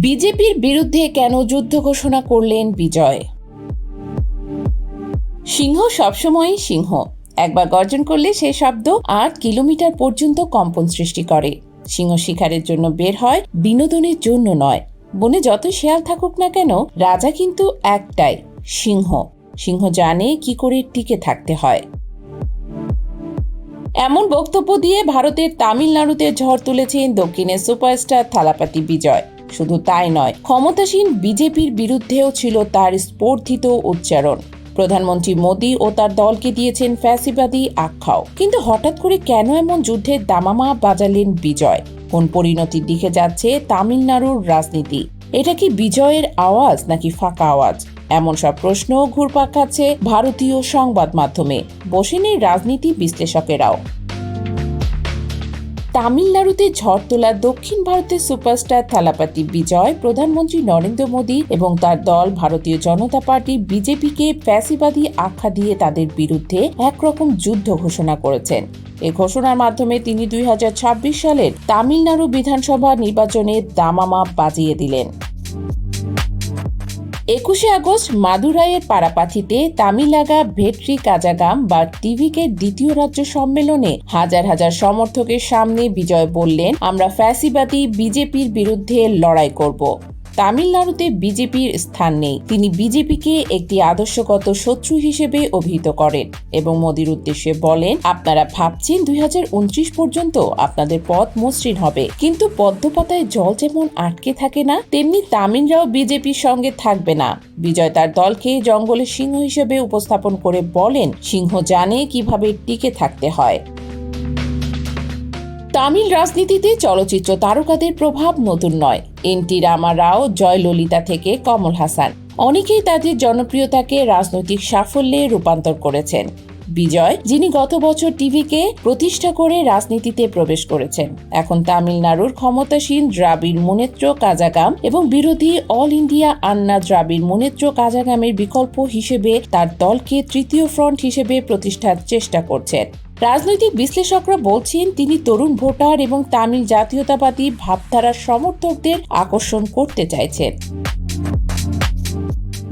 বিজেপির বিরুদ্ধে কেন যুদ্ধ ঘোষণা করলেন বিজয়? সিংহ সবসময়ই সিংহ। একবার গর্জন করলে সেই শব্দ আট কিলোমিটার পর্যন্ত কম্পন সৃষ্টি করে। সিংহ শিকারের জন্য বের হয়, বিনোদনের জন্য নয়। বনে যত শেয়াল থাকুক না কেন, রাজা কিন্তু একটাই, সিংহ। সিংহ জানে কি করে টিকে থাকতে হয়। এমন বক্তব্য দিয়ে ভারতের তামিলনাড়ুতে ঝড় তুলেছেন দক্ষিণের সুপারস্টার থালাপাতি বিজয়। শুধু তাই নয়, ক্ষমতাসীন বিজেপির বিরুদ্ধেও ছিল তার স্পর্ধিত উচ্চারণ। প্রধানমন্ত্রী মোদী ও তার দলকে দিয়েছেন ফ্যাসিবাদী আখ্যাও। কিন্তু হঠাৎ করে কেন এমন যুদ্ধের দামামা বাজালেন বিজয়? কোন পরিণতির দিকে যাচ্ছে তামিলনাড়ুর রাজনীতি? এটা কি বিজয়ের আওয়াজ নাকি ফাঁকা আওয়াজ? এমন সব প্রশ্ন ঘুরপাক খাচ্ছে ভারতীয় সংবাদ মাধ্যমে। বসেন রাজনীতি বিশ্লেষকেরাও। তামিলনাড়ুতে ঝড় তোলা দক্ষিণ ভারতের সুপারস্টার থালাপাতি বিজয়, প্রধানমন্ত্রী নরেন্দ্র মোদী এবং তার দল, ভারতীয় জনতা পার্টি, বিজেপিকে ফ্যাসিবাদী আখ্যা দিয়ে তাদের বিরুদ্ধে একরকম যুদ্ধ ঘোষণা করেছেন। এ ঘোষণার মাধ্যমে তিনি দুই হাজার ছাব্বিশ সালের তামিলনাড়ু বিধানসভা নির্বাচনে দামামা বাজিয়ে দিলেন। একুশে আগস্ট মাদুরাইয়ের পারাপাথিতে তামিলাগা ভেট্রি কাজাগাম বা টিভিকে দ্বিতীয় রাজ্য সম্মেলনে হাজার হাজার সমর্থকের সামনে বিজয় বললেন, আমরা ফ্যাসিবাদী বিজেপির বিরুদ্ধে লড়াই করব। তামিলনাড়ুতে বিজেপির স্থান নেই। তিনি বিজেপিকে একটি আদর্শগত শত্রু হিসেবে অভিহিত করেন এবং মোদির উদ্দেশ্যে বলেন, আপনারা ভাবছেন দুই হাজার উনত্রিশ পর্যন্ত আপনাদের পথ মসৃণ হবে, কিন্তু পদ্মপাতায় জল যেমন আটকে থাকে না, তেমনি তামিলরাও বিজেপির সঙ্গে থাকবে না। বিজয় তার দলকে জঙ্গলের সিংহ হিসেবে উপস্থাপন করে বলেন, সিংহ জানে কীভাবে টিকে থাকতে হয়। তামিল রাজনীতিতে চলচ্চিত্র তারকাদের প্রভাব নতুন নয়। এন টি রামা রাও, জয়ললিতা থেকে কমল হাসান। অনেকেই তাদের জনপ্রিয়তাকে রাজনৈতিক সাফল্যে রূপান্তর করেছেন। বিজয়, যিনি গত বছর টিভিকে প্রতিষ্ঠা করে রাজনীতিতে প্রবেশ করেছেন। এখন তামিলনাড়ুর ক্ষমতাসীন দ্রাবিড় মুনেত্র কাজাগাম এবং বিরোধী অল ইন্ডিয়া আন্না দ্রাবিড় মুনেত্র কাজাগামের বিকল্প হিসেবে তার দলকে তৃতীয় ফ্রন্ট হিসেবে প্রতিষ্ঠার চেষ্টা করছেন। রাজনৈতিক বিশ্লেষকরা বলছেন, তিনি তরুণ ভোটার এবং তামিল জাতীয়তাবাদী ভাবধারার সমর্থকদের আকর্ষণ করতে চাইছেন।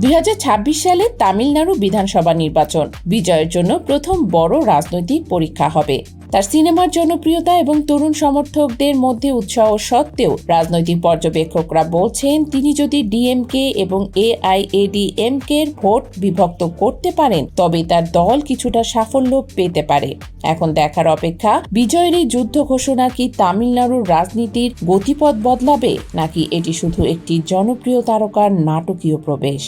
দুই হাজার ছাব্বিশ সালে তামিলনাড়ু বিধানসভা নির্বাচন। বিজয়ের জন্য প্রথম বড় রাজনৈতিক পরীক্ষা হবে। তার সিনেমার জনপ্রিয়তা এবং তরুণ সমর্থকদের মধ্যে উৎসাহ সত্ত্বেও রাজনৈতিক পর্যবেক্ষকরা বলছেন, তিনি যদি ডিএমকে এবং এআইএডিএমকে এর ভোট বিভক্ত করতে পারেন, তবে তার দল কিছুটা সাফল্য পেতে পারে। এখন দেখার অপেক্ষা বিজয়ের এই যুদ্ধ ঘোষণা কি তামিলনাড়ুর রাজনীতির গতিপথ বদলাবে, নাকি এটি শুধু একটি জনপ্রিয় তারকার নাটকীয় প্রবেশ?